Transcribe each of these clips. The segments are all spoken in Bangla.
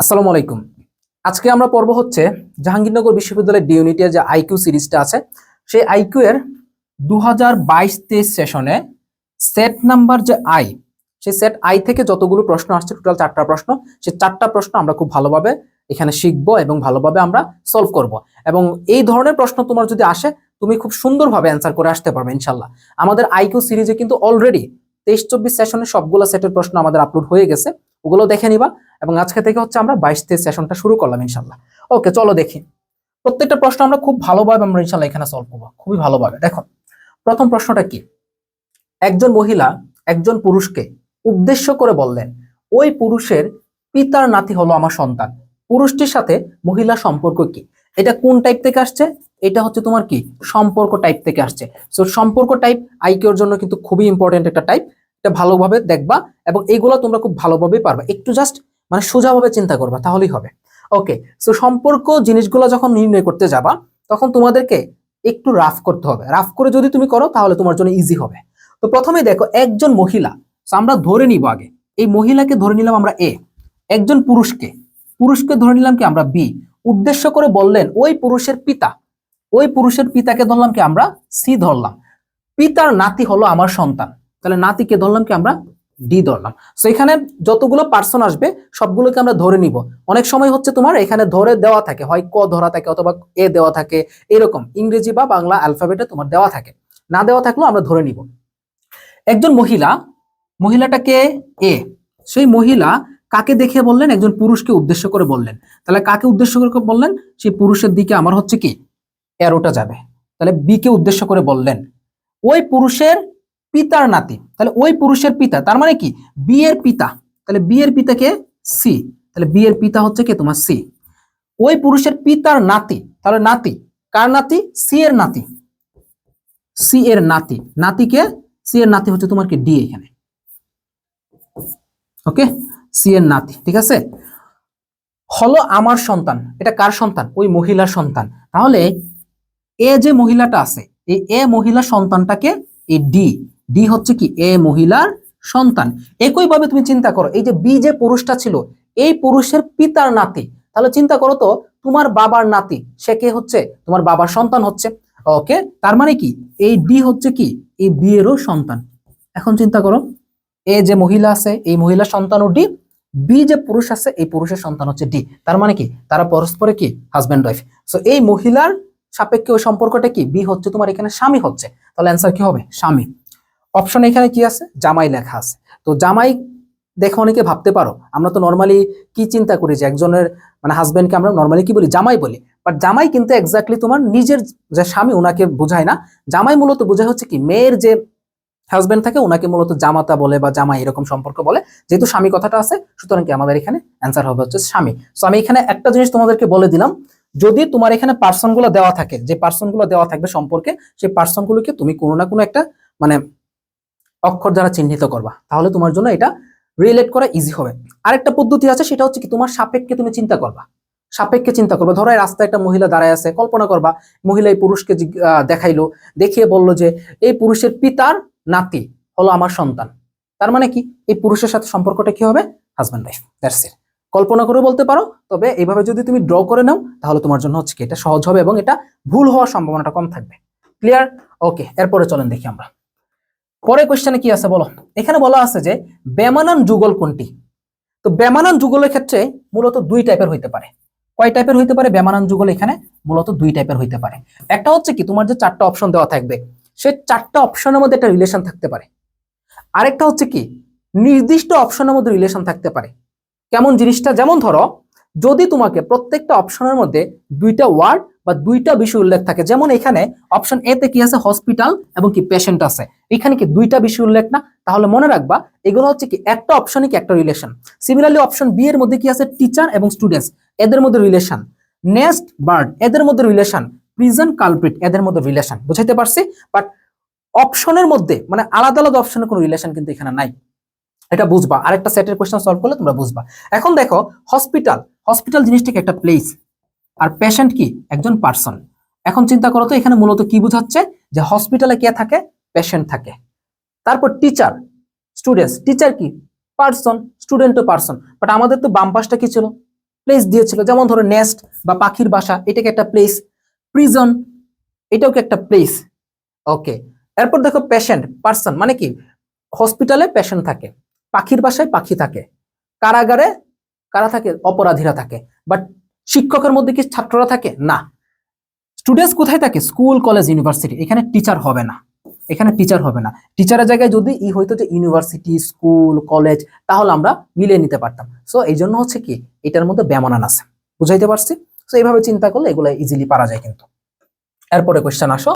আসসালামু আলাইকুম। আজকে আমরা পর্ব হচ্ছে জাহাঙ্গীরনগর বিশ্ববিদ্যালয়ের ডি ইউনিটের যে আইকিউ সিরিজটা আছে, সেই আইকিউ এর দু হাজার সেশনে সেট নাম্বার যে আই, সেই সেট আই থেকে যতগুলো প্রশ্ন আসছে, টোটাল চারটা প্রশ্ন, সেই চারটা প্রশ্ন আমরা খুব ভালোভাবে এখানে শিখব এবং ভালোভাবে আমরা সলভ করব। এবং এই ধরনের প্রশ্ন তোমার যদি আসে, তুমি খুব সুন্দরভাবে অ্যান্সার করে আসতে পারবে, ইনশাল্লাহ। আমাদের আইকিউ সিরিজে কিন্তু অলরেডি তেইশ চব্বিশ সেশনে সবগুলো সেটের প্রশ্ন আমাদের আপলোড হয়ে গেছে, ওগুলো দেখে নিবা। এবং আজকে থেকে হচ্ছে আমরা বাইশ তেইশ সেশনটা শুরু করলাম ইনশাল্লাহ। ওকে, চলো দেখি। প্রত্যেকটা প্রশ্ন আমরা খুব ভালোভাবে আমরা ইনশাল্লাহ এখানে সলভ করব, খুবই ভালোভাবে। দেখো, প্রথম প্রশ্নটা কি? একজন মহিলা একজন পুরুষকে উদ্দেশ্য করে বললেন, ওই পুরুষের পিতার নাতি হলো আমার সন্তান। পুরুষটির সাথে মহিলা সম্পর্ক কি? এটা কোন টাইপ থেকে আসছে? এটা হচ্ছে তোমার কি? সম্পর্ক টাইপ থেকে আসছে। সো সম্পর্ক টাইপ আইকিউর জন্য কিন্তু খুবই ইম্পর্টেন্ট একটা টাইপ এটা ভালোভাবে দেখবা এবং এইগুলো তোমরা খুব ভালোভাবে পারবা। একটু জাস্ট মানে সোজাভাবে চিন্তা করবা, তাহলেই হবে। ওকে সো সম্পর্ক জিনিসগুলো যখন নির্ণয় করতে যাবা, তখন তোমাদেরকে একটু রাফ করতে হবে। রাফ করে যদি তুমি করো, তাহলে তোমার জন্য ইজি হবে। তো প্রথমে দেখো, একজন মহিলা, so আমরা ধরে নিব আগে, এই মহিলাকে ধরে নিলাম আমরা এ একজন পুরুষকে পুরুষকে ধরে নিলাম কি আমরা বি উদ্দেশ্য করে বললেন ওই পুরুষের পিতা, ওই পুরুষের পিতাকে ধরলাম কি আমরা সি ধরলাম। পিতার নাতি হলো আমার সন্তান, তাহলে নাতিকে ধরলাম কি আমরা ডি ধরলাম। সো এখানে যতগুলো পার্সন আসবে, সবগুলোকে আমরা ধরে নিব। অনেক সময় হচ্ছে তোমার এখানে ধরে দেওয়া থাকে, হয় ক ধরা থাকে অথবা এ দেওয়া থাকে, এরকম ইংরেজি বা বাংলা অ্যালফাবেটে তোমার দেওয়া থাকে। না দেওয়া থাকলেও আমরা ধরে নিব। একজন মহিলা মহিলাটাকে এ সেই মহিলা কাকে দেখে বললেন? একজন পুরুষকে উদ্দেশ্য করে বললেন। তাহলে কাকে উদ্দেশ্য করে বললেন? সেই পুরুষের দিকে আমার হচ্ছে কি? এরোটা যাবে। তাহলে বি কে উদ্দেশ্য করে বললেন। ওই পুরুষের পিতার নাতি। তাহলে ওই পুরুষের পিতা, তার মানে কি? বি এর পিতা। তাহলে বি এর পিতাকে সি। তাহলে বি এর পিতা হচ্ছে কি? তোমার সি। ওই পুরুষের পিতার নাতি, তাহলে নাতি। কার নাতি? সি এর নাতি। সি এর নাতি। নাতিকে সি এর নাতি হচ্ছে তোমার কি? ডি এখানে। ওকে? সি এর নাতি, ঠিক আছে? হলো আমার সন্তান। এটা কার সন্তান? ওই মহিলার সন্তান। তাহলে এ যে মহিলাটা আছে, এই এ মহিলা সন্তানটাকে এই ডি ডি হচ্ছে কি এ মহিলার সন্তান। একইভাবে তুমি চিন্তা করো, এই যে বি যে পুরুষটা ছিল, এই পুরুষের পিতার নাতি, তাহলে চিন্তা করো তো, তোমার বাবার নাতি, সে কে হচ্ছে? তোমার বাবার সন্তান হচ্ছে। ওকে, তার মানে কি? এই ডি হচ্ছে কি? এই বি এরও সন্তান। এখন চিন্তা করো, এ যে মহিলা আছে, এই মহিলা সন্তান ও ডি, বি যে পুরুষ আছে, এই পুরুষের সন্তান হচ্ছে ডি। তার মানে কি? তারা পরস্পরে কি? হাজব্যান্ড ওয়াইফ সো এই মহিলার সাপেক্ষে ওই সম্পর্কটা কি? বি হচ্ছে তোমার এখানে স্বামী হচ্ছে। তাহলে অ্যান্সার কি হবে? স্বামী। অপশন এখানে কি আছে? জামাই লেখা আছে। তো জামাই দেখে অনেকে ভাবতে পারো, আমরা তো নর্মালি কি চিন্তা করি যে একজনের মানে হাজব্যান্ডকে আমরা নর্মালি কি বলি? জামাই বলি। বাট জামাই কিন্তু এক্স্যাক্টলি তোমার নিজের যে স্বামী ওনাকে বোঝায় না। জামাই মূলত বোঝায় হচ্ছে কি, মেয়ের যে হাজবেন্ড থাকে ওনাকে মূলত জামাতা বলে বা জামাই এরকম সম্পর্ক বলে। যেহেতু স্বামী কথাটা আছে, সুতরাং কি আমাদের এখানে অ্যান্সার হবে হচ্ছে স্বামী। তো আমি এখানে একটা জিনিস তোমাদেরকে বলে দিলাম, যদি তোমার এখানে পার্সনগুলো দেওয়া থাকে, যে পার্সনগুলো দেওয়া থাকবে সম্পর্কে, সেই পার্সনগুলোকে তুমি কোনো না কোনো একটা মানে অক্ষর দ্বারা চিহ্নিত করবা। তাহলে তোমার জন্য এটা রিলেট করা ইজি হবে। আরেকটা পদ্ধতি আছে, সেটা হচ্ছে কি, তোমার সাপেক্ষে তুমি চিন্তা করবা। সাপেক্ষে চিন্তা করবা। ধরো রাস্তায় একটা মহিলা দাঁড়ায় আছে, কল্পনা করবা, মহিলা এই পুরুষকে দেখাইলো, দেখিয়ে বলল যে, এই পুরুষের পিতার নাতি হলো আমার সন্তান। তার মানে কি, এই পুরুষের সাথে সম্পর্কটা কি হবে? হাজব্যান্ড ওয়াইফ ইট কল্পনা করে বলতে পারো, তবে এইভাবে যদি তুমি ড্র করে নাও, তাহলে তোমার জন্য হচ্ছে কি, এটা সহজ হবে এবং এটা ভুল হওয়ার সম্ভাবনাটা কম থাকবে। ক্লিয়ার ওকে এরপরে চলেন দেখি আমরা। পরে কোশ্চেনে কি আছে বলো? এখানে বলা আছে যে বেমানান যুগল কোনটি? তো বেমানান যুগলের ক্ষেত্রে মূলত দুই টাইপের হইতে পারে। কয় টাইপের হইতে পারে? বেমানান যুগল এখানে মূলত দুই টাইপের হইতে পারে। একটা হচ্ছে কি, তোমার যে চারটা অপশন দেওয়া থাকবে, সে চারটা অপশনের মধ্যে একটা রিলেশন থাকতে পারে। আরেকটা হচ্ছে কি, নির্দিষ্ট অপশনের মধ্যে রিলেশন থাকতে পারে। কেমন জিনিসটা? যেমন ধরো, যদি তোমাকে প্রত্যেকটা অপশনের মধ্যে দুইটা ওয়ার্ড বা দুইটা বিষয় উল্লেখ থাকে। যেমন এখানে অপশন এ তে কি আছে? হসপিটাল এবং কি পেশেন্ট আছে। এখানে কি দুইটা বিষয় উল্লেখ না? তাহলে মনে রাখবা, এগুলো হচ্ছে কি একটা অপশনই কি একটা রিলেশন সিমিলারলি অপশন বি এর মধ্যে কি আছে? টিচার এবং স্টুডেন্টস এদের মধ্যে রিলেশন নেক্সট বার্ড এদের মধ্যে রিলেশন প্রিজন কালপ্রিট এদের মধ্যে রিলেশন বুঝাইতে পারছি? বাট অপশনের মধ্যে মানে আলাদা আলাদা অপশনের কোনো রিলেশন কিন্তু এখানে নাই। এটা বুঝবা। আরেকটা সেটের কোয়েশ্চেন সলভ করলে তোমরা বুঝবা। এখন দেখো হসপিটাল হসপিটাল জিনিসটাকে একটা প্লেস আর পেশেন্ট কি? একজন পার্সন এখন চিন্তা করো তো, এখানে মূলত কি বোঝাচ্ছে? যে হসপিটালে কে থাকে? পেশেন্ট থাকে। তারপর টিচার স্টুডেন্টস টিচার কি? পার্সন স্টুডেন্ট স্টুডেন্টও পার্সন বাট আমাদের তো বাম পাশটা কি ছিল? প্লেস দিয়েছিল। যেমন ধরো নেস্ট বা পাখির বাসা, এটাকে একটা প্লেস প্রিজন এটাও কি একটা প্লেস ওকে এরপর দেখো পেশেন্ট পার্সন মানে কি? হসপিটালে পেশেন্ট থাকে। পাখির বাসায় পাখি থাকে। কারাগারে কারা থাকে? অপরাধীরা থাকে। বাট শিক্ষকের মধ্যে কি ছাত্ররা থাকে? না। স্টুডেন্টস কোথায় থাকে? স্কুল কলেজ ইউনিভার্সিটি এখানে টিচার হবে না। এখানে টিচার হবে না। টিচারের জায়গায় যদি ই হইতো যে ইউনিভার্সিটি স্কুল কলেজ তাহলে আমরা মিলিয়ে নিতে পারতাম। সো এই জন্য হচ্ছে কি, এটার মধ্যে ব্যামানান আছে। বুঝাইতে পারছি? সো এইভাবে চিন্তা করলে এগুলো ইজিলি পারা যায় কিন্তু। এরপরে কোয়েশ্চেন আসো।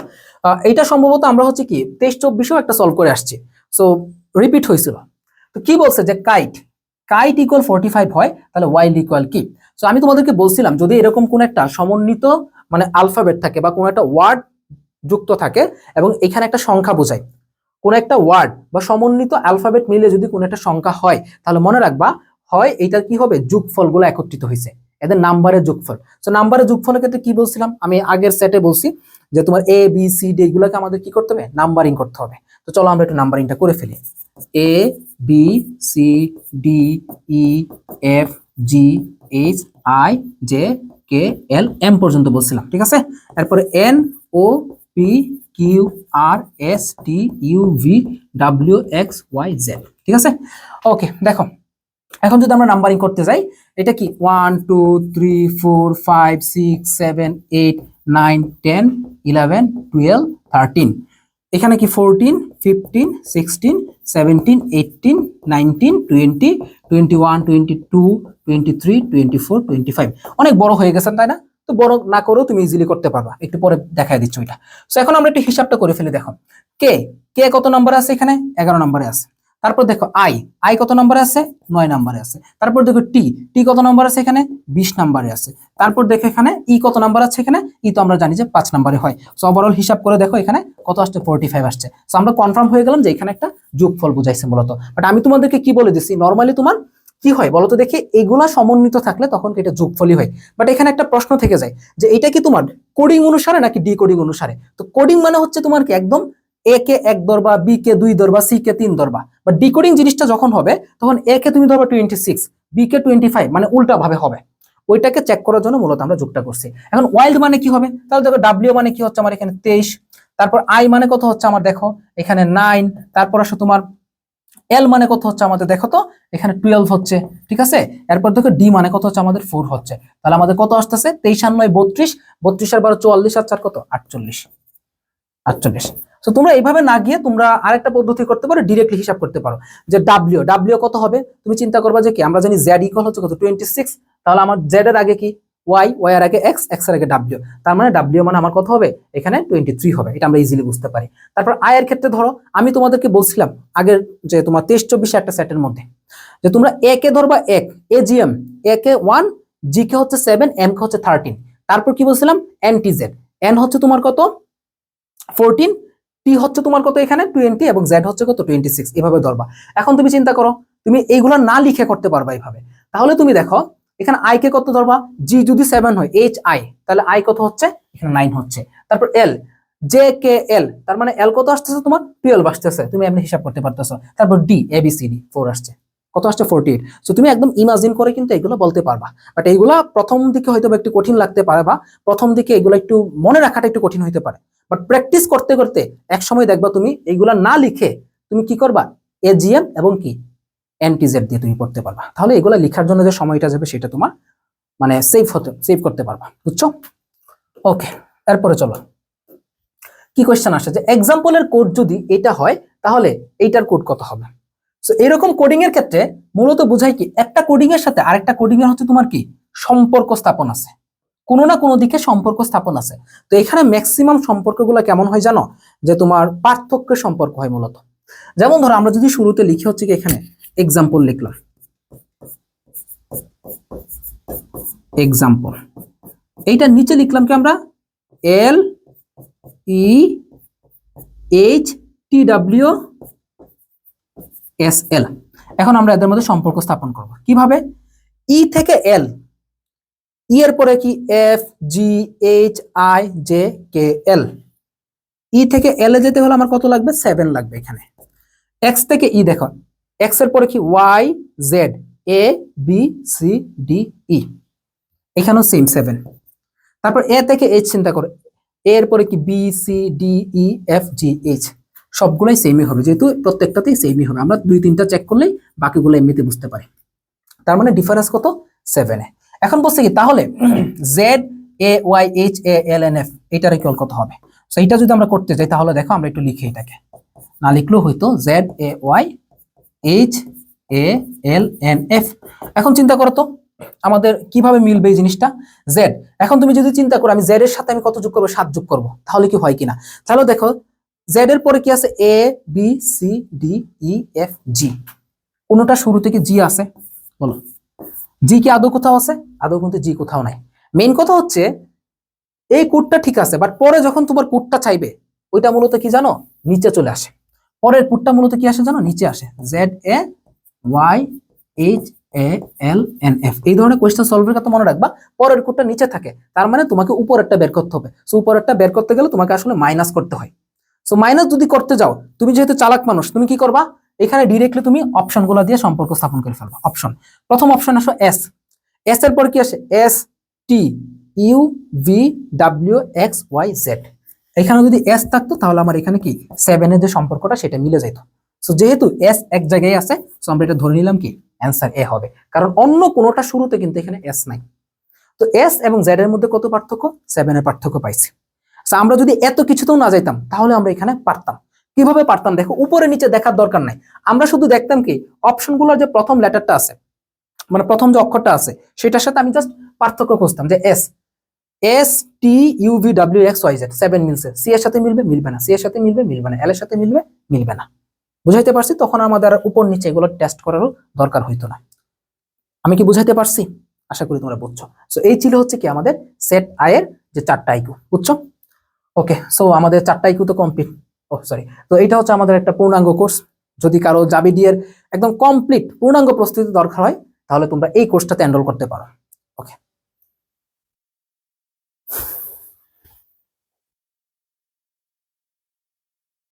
এইটা সম্ভবত আমরা হচ্ছে কি, তেইশ চব্বিশেও একটা সলভ করে আসছি। সো রিপিট হয়েছিল। তো কি বলছে যে kite kite equal forty five হয়, তাহলে ওয়াইল ইকুয়াল কি? সো আমি তোমাদেরকে বলছিলাম, যদি এরকম কোন একটা সমন্বিত মানে আলফাবেট থাকে বা কোন একটা ওয়ার্ড যুক্ত থাকে এবং এখানে একটা সংখ্যা বোঝায়, কোন একটা ওয়ার্ড বা সমন্বিত অ্যালফাবেট মিলে যদি কোন একটা সংখ্যা হয়, তাহলে মনে রাখবা, হয় এইটার কি হবে? যোগফলগুলো একত্রিত হয়েছে, এদের নাম্বারের যোগফল। তো নাম্বারের যোগফলের ক্ষেত্রে কি বলছিলাম? আমি আগের সেটে বলছি যে তোমার এ বি সি ডি এগুলোকে আমাদের কি করতে হবে? নাম্বারিং করতে হবে। তো চলো আমরা একটু নাম্বারিংটা করে ফেলি। A B C D E F G H I, J, K, L, M পর্যন্ত বলছিলাম, ঠিক আছে? এরপরে N, O, P, Q, R, S, T, U, V, W, X, Y, Z, ঠিক আছে? ওকে, দেখো, এখন যদি আমরা নাম্বারিং করতে যাই, এটা কি? One, two, three, four, five, six, seven, eight, nine, ten, eleven, twelve, thirteen. এখানে কি fourteen, fifteen, sixteen, seventeen eighteen nineteen, twenty twenty one, twenty two twenty three four twenty five অনেক বড় হয়ে গেছেন তাই না? তো বড় না করেও তুমি ইজিলি করতে পারবা। একটু পরে দেখাই দিচ্ছ ওইটা। তো এখন আমরা একটু হিসাবটা করে ফেলি, দেখো। কে কে কত নম্বরে আছে এখানে? এগারো নম্বরে আছে। তারপর দেখো আই আই কত নম্বরে আছে? নয় নম্বরে আছে। তারপর দেখো টি টি কত নম্বর আছে এখানে? বিশ নম্বরে আছে। তারপর দেখো এখানে ই কত নাম্বার আছে এখানে? ই তো আমরা জানি যে পাঁচ নম্বরে হয়। সো ওভারঅল হিসাব করে দেখো এখানে কত আসছে? ফোর্টি ফাইভ আসছে। সো আমরা কনফার্ম হয়ে গেলাম যে এখানে একটা যোগফল বুঝাইছে মূলত। বাট আমি তোমাদেরকে কি বলে দিছি? নর্মালি তোমার কি হয় বলতো দেখি, এগুলা সমন্বিত থাকলে তখন এটা যোগফলই হয়। বাট এখানে একটা প্রশ্ন থেকে যায় যে এটা কি তোমার কোডিং অনুসারে নাকি ডি কোডিং অনুসারে? তো কোডিং মানে হচ্ছে তোমার কি একদম এ কে এক দরবা বি কে দুই দরবা সি কে তিন দরবা। বা ডিকোডিং জিনিসটা যখন হবে, তখন এ কে তুমি ধরবা টোয়েন্টি সিক্স বি কে টোয়েন্টি ফাইভ মানে উল্টা ভাবে হবে। ওইটাকে চেক করার জন্য মূলত আমরা যোগটা করছি। এখন ওয়াইল্ড মানে কি হবে? তাহলে দেখো ডাব্লিউ মানে কি হচ্ছে আমার এখানে তেইশ, তারপর আই মানে কত হচ্ছে আমার দেখো এখানে নাইন তারপর আসো তোমার এল মানে কত হচ্ছে আমাদের, দেখো তো, এখানে টুয়েলভ হচ্ছে, ঠিক আছে? এরপর দেখো ডি মানে কত হচ্ছে আমাদের? ফোর হচ্ছে। তাহলে আমাদের কত আসতেছে? তেইশ আর বত্রিশ বত্রিশ। আর বারো চুয়াল্লিশ আর চার কত? আটচল্লিশ। আটচল্লিশ। তো তোমরা এইভাবে না গিয়ে তোমরা আরেকটা পদ্ধতি করতে পারো ডিরেক্টলি হিসাব করতে পারো। যে ডাব্লিউ ডাব্লিউ কত হবে? তুমি চিন্তা করবা যে কি, আমরা জানি জেড ইকুয়াল হচ্ছে কত? টোয়েন্টি সিক্স তাহলে আমার জেড এর আগে কি? ওয়াই ওয়াই এর আগে এক্স এক্সের আগে ডাব্লিউ তার মানে ডাব্লিউ মানে আমার কত হবে? এখানে টোয়েন্টি থ্রি হবে। এটা আমরা ইজিলি বুঝতে পারি। তারপর আই এর ক্ষেত্রে ধরো, আমি তোমাদেরকে বলছিলাম আগের যে তোমার তেইশ, চব্বিশে একটা সেটের মধ্যে, যে তোমরা এ কে ধরবা এক এ G M A K one জি কে হচ্ছে সেভেন এম কে হচ্ছে থার্টিন তারপর কি বলছিলাম? এন টি জেড এন হচ্ছে তোমার কত? ফোরটিন টি হচ্ছে তোমার কত এখানে? টোয়েন্টি এবং জেড হচ্ছে কত? টোয়েন্টি সিক্স এভাবে ধরবা। এখন তুমি চিন্তা করো, তুমি এইগুলো না লিখে করতে পারবা এইভাবে। তাহলে তুমি দেখো এখানে আই কে কত ধরবা? জি যদি সেভেন হয় এইচ আই তাহলে আই কত হচ্ছে? এখানে নাইন হচ্ছে। তারপর এল জে কে এল তার মানে এল কত আসতেছে তোমার? টুয়েলভ আসতেছে। তুমি এমনি হিসাব করতে পারতেছো। তারপর D A B C D four আসছে। কত আসছে? ফোরটি এইট সো তুমি একদম ইমাজিন করে কিন্তু এগুলো বলতে পারবা। বাট এইগুলা প্রথম দিকে হয়তো একটু কঠিন লাগতে পারে বা প্রথম দিকে এগুলো একটু মনে রাখাটা একটু কঠিন হইতে পারে। বাট প্র্যাকটিস করতে করতে এক সময় দেখবা তুমি এইগুলা না লিখে তুমি কি করবা? এজিএম এবং কি? এনটিজেড দিয়ে তুমি পড়তে পারবা। তাহলে এগুলা লেখার জন্য যে সময়টা যাবে সেটা তোমার মানে সেভ হতে সেভ করতে পারবা, বুঝছ? ওকে এরপরে চলো। কি কোয়েশ্চেন আসে যে এক্সাম্পলের কোড যদি এটা হয়, তাহলে এইটার কোড কত হবে? সো এরকম কোডিং ক্ষেত্রে মূলত বোঝায় কি, একটা কোডিং এর সাথে আরেকটা কোডিং এর হচ্ছে তোমার কি, সম্পর্ক স্থাপন আছে। কোনো না কোনো দিকে সম্পর্ক স্থাপন আছে। তো এখানে ম্যাক্সিমাম সম্পর্কগুলো কেমন হয় জানো? যে তোমার পার্থক্যের সম্পর্ক হয় মূলত। যেমন ধরো আমরা যদি শুরুতে লিখি হচ্ছে কি এখানে এক্সাম্পল লিখলাম। এক্সাম্পল এইটা নিচে লিখলাম কি আমরা? L E H T W S L এখন আমরা এদের মধ্যে সম্পর্ক স্থাপন করব। কীভাবে? ই থেকে এল ই এর পরে কি? F G H I J K L E থেকে এল এ যেতে হলে আমার কত লাগবে? সেভেন লাগবে এখানে। এক্স থেকে ই দেখো। এক্সের পরে কি? Y Z A B C D E এখানেও সেম সেভেন তারপর এ থেকে এইচ চিন্তা করো। এর পরে কি? B C D E F G H সবগুলোই সেমই হবে। যেহেতু প্রত্যেকটাতেই সেমই হবে। আমরা দুই, তিনটা চেক করলেই বাকিগুলো এমনিতে বুঝতে পারি। তার মানে ডিফারেন্স কত? সেভেনে এখন বলছে কি? তাহলে Z A Y H A L N F এটার ইকুয়াল কত হবে? সো এটা যদি আমরা করতে যাই, তাহলে দেখো আমরা একটু লিখি এটাকে। না লিখলেও হয়তো Z A Y H A L N F এখন চিন্তা করো তো, আমাদের কীভাবে মিলবে এই জিনিসটা? জেড এখন তুমি যদি চিন্তা করো, আমি জেড এর সাথে আমি কত যোগ করব? সাত যোগ করব। তাহলে কি হয় কিনা? তাহলে দেখো জেড এর পরে কি আছে? A B C D E F G কোনোটা শুরু থেকে জি আছে? বলো। জি কি আদৌ কোথাও আছে? আদৌ কিন্তু জি কোথাও নাই। মেইন কথা হচ্ছে, এই কোডটা ঠিক আছে বাট পরে যখন তোমার কোডটা চাইবে, ওইটা মূলত কি জানো? নিচে চলে আসে। পরের কোডটা মূলত কি আসে জানো? নিচে আসে। Z A Y H A L N F এই ধরনের কোয়েশ্চেন সলভের কথা মনে রাখবা, পরের কোডটা নিচে থাকে। তার মানে তোমাকে উপরেরটা বের করতে হবে। সো উপরেরটা বের করতে গেলে তোমাকে আসলে মাইনাস করতে হয়। সো মাইনাস যদি করতে যাও, তুমি যেহেতু চালাক মানুষ, তুমি কি করবা? এখানে ডিরেক্টলি তুমি অপশনগুলো দিয়ে সম্পর্ক স্থাপন করে ফেলবা। অপশন প্রথম অপশন আসো এস এস এর পর কি আসে? S T U V W X Y Z এখানে যদি এস থাকতো, তাহলে আমার এখানে কি? সেভেনের যে সম্পর্কটা, সেটা মিলে যেত সো যেহেতু এস এক জায়গায় আছে সো আমরা এটা ধরে নিলাম কি? অ্যান্সার এ হবে। কারণ অন্য কোনোটা শুরুতে কিন্তু এখানে এস নাই। তো এস এবং জেড এর মধ্যে কত পার্থক্য? সেভেনের পার্থক্য পাইছি। So, আমরা যদি এত কিছুতেও না যাইতাম, তাহলে আমরা এখানে পারতাম। কীভাবে পারতাম? দেখো, উপরে নিচে দেখার দরকার নাই। আমরা শুধু দেখতাম কি? অপশনগুলোর যে প্রথম লেটারটা আছে মানে প্রথম যে অক্ষরটা আছে, সেটার সাথে আমি জাস্ট পার্থক্য খুঁজতাম যে S S T U V W X Y Z seven মিলছে। সি এর সাথে মিলবে মিলবে না। সি এর সাথে মিলবে মিলবে না। এল এর সাথে মিলবে মিলবে না। বুঝাইতে পারছি? তখন আমাদের উপর নিচে এগুলো টেস্ট করারও দরকার হইতো না। আমি কি বুঝাইতে পারছি? আশা করি তোমরা বুঝছ। সো এই ছিল হচ্ছে কি আমাদের সেট আয়ের যে চারটা আইকিউ বুঝছ? ওকে সো আমাদের চারটা আইকিউ তো কমপ্লিট ও সরি তো এটা হচ্ছে আমাদের একটা পূর্ণাঙ্গ কোর্স যদি কারও জাবিডি এর একদম কমপ্লিট পূর্ণাঙ্গ প্রস্তুতি দরকার হয়, তাহলে তোমরা এই কোর্সটাতে এনরোল করতে পারো। ওকে